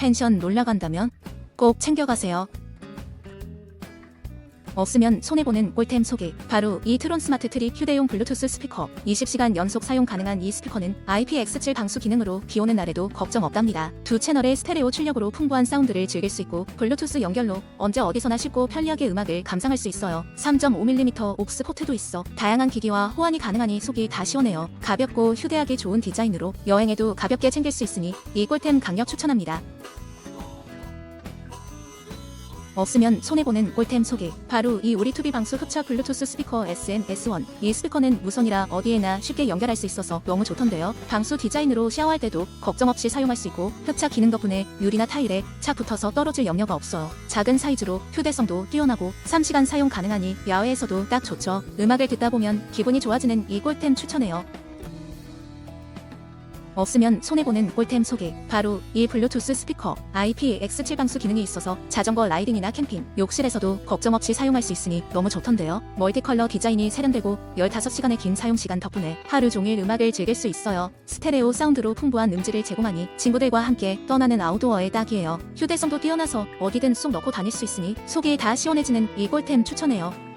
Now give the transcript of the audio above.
펜션 놀러 간다면 꼭 챙겨가세요. 없으면 손해보는 꿀템 소개. 바로 이 트론 스마트 트리 휴대용 블루투스 스피커. 20시간 연속 사용 가능한 이 스피커는 IPX7 방수 기능으로 비 오는 날에도 걱정 없답니다. 두 채널의 스테레오 출력으로 풍부한 사운드를 즐길 수 있고 블루투스 연결로 언제 어디서나 쉽고 편리하게 음악을 감상할 수 있어요. 3.5mm 옥스 포트도 있어 다양한 기기와 호환이 가능하니 속이 다 시원해요. 가볍고 휴대하기 좋은 디자인으로 여행에도 가볍게 챙길 수 있으니 이 꿀템 강력 추천합니다. 없으면 손해보는 꿀템 소개. 바로 이 우리 투비 방수 흡착 블루투스 스피커 SM-S1. 이 스피커는 무선이라 어디에나 쉽게 연결할 수 있어서 너무 좋던데요. 방수 디자인으로 샤워할 때도 걱정 없이 사용할 수 있고 흡착 기능 덕분에 유리나 타일에 착 붙어서 떨어질 염려가 없어요. 작은 사이즈로 휴대성도 뛰어나고 3시간 사용 가능하니 야외에서도 딱 좋죠. 음악을 듣다 보면 기분이 좋아지는 이 꿀템 추천해요. 없으면 손해보는 꿀템 소개. 바로 이 블루투스 스피커 IPX7 방수 기능이 있어서 자전거 라이딩이나 캠핑, 욕실에서도 걱정 없이 사용할 수 있으니 너무 좋던데요. 멀티컬러 디자인이 세련되고 15시간의 긴 사용 시간 덕분에 하루 종일 음악을 즐길 수 있어요. 스테레오 사운드로 풍부한 음질을 제공하니 친구들과 함께 떠나는 아우도어에 딱이에요. 휴대성도 뛰어나서 어디든 쏙 넣고 다닐 수 있으니 속이 다 시원해지는 이 꿀템 추천해요.